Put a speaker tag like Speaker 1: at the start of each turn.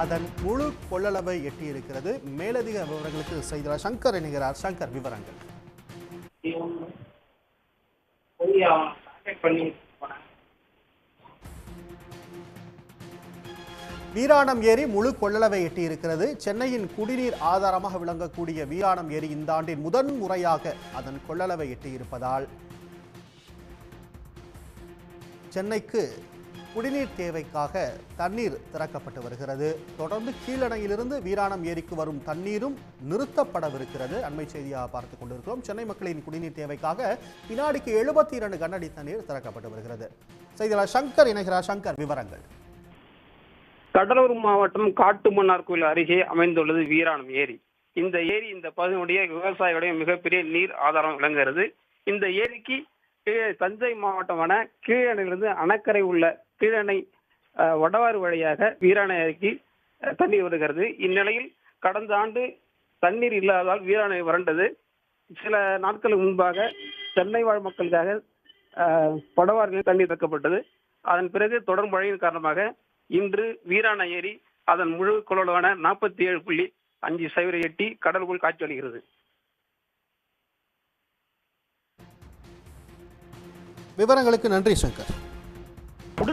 Speaker 1: அதன் முழு கொள்ளளவை எட்டியிருக்கிறது. மேலதிக விவரங்களுக்கு செய்தார் சங்கர் இணைகிறார். சங்கர் விவரங்கள். வீராணம் ஏரி முழு கொள்ளளவை எட்டியிருக்கிறது. சென்னையின் குடிநீர் ஆதாரமாக விளங்கக்கூடிய வீராணம் ஏரி இந்த ஆண்டின் முதன் முறையாக அதன் கொள்ளளவை எட்டியிருப்பதால் சென்னைக்கு குடிநீர் தேவைக்காக தண்ணீர் திறக்கப்பட்டு வருகிறது. தொடர்ந்து கீழணையிலிருந்து வீராணம் ஏரிக்கு வரும் தண்ணீரும் நிறுத்தப்படவிருக்கிறது. அண்மை செய்தியாக பார்த்து கொண்டிருக்கிறோம். சென்னை மக்களின் குடிநீர் தேவைக்காக வினாடிக்கு எழுபத்தி இரண்டு கன்னடி தண்ணீர் திறக்கப்பட்டு வருகிறது. செய்தியாளர் சங்கர் இணைகிறார். சங்கர் விவரங்கள்.
Speaker 2: கடலூர் மாவட்டம் காட்டுமன்னார் கோயில் அருகே அமைந்துள்ளது வீராணம் ஏரி. இந்த ஏரி இந்த பகுதியுடைய விவசாயிகளுடைய மிகப்பெரிய நீர் ஆதாரம் விளங்குகிறது. இந்த ஏரிக்கு தஞ்சை மாவட்டமான கீழணையிலிருந்து அணக்கரை உள்ள கீழணை வடவாறு வழியாக வீராணை ஏரிக்கு தண்ணீர் வருகிறது இந்நிலையில் கடந்த ஆண்டு தண்ணீர் இல்லாததால் வீராணை வறண்டது சில நாட்களுக்கு முன்பாக சென்னை வாழ் மக்களுக்காக அஹ், தண்ணீர் திறக்கப்பட்டது. அதன் பிறகு தொடர் மழையின் காரணமாக இன்று வீராணை ஏரி அதன் முழு கொள்ளளவான நாற்பத்தி ஏழு புள்ளி அஞ்சு சைவரை எட்டி கடலுக்குள் காட்சி அளிக்கிறது.
Speaker 1: விவரங்களுக்கு நன்றி சங்கர்.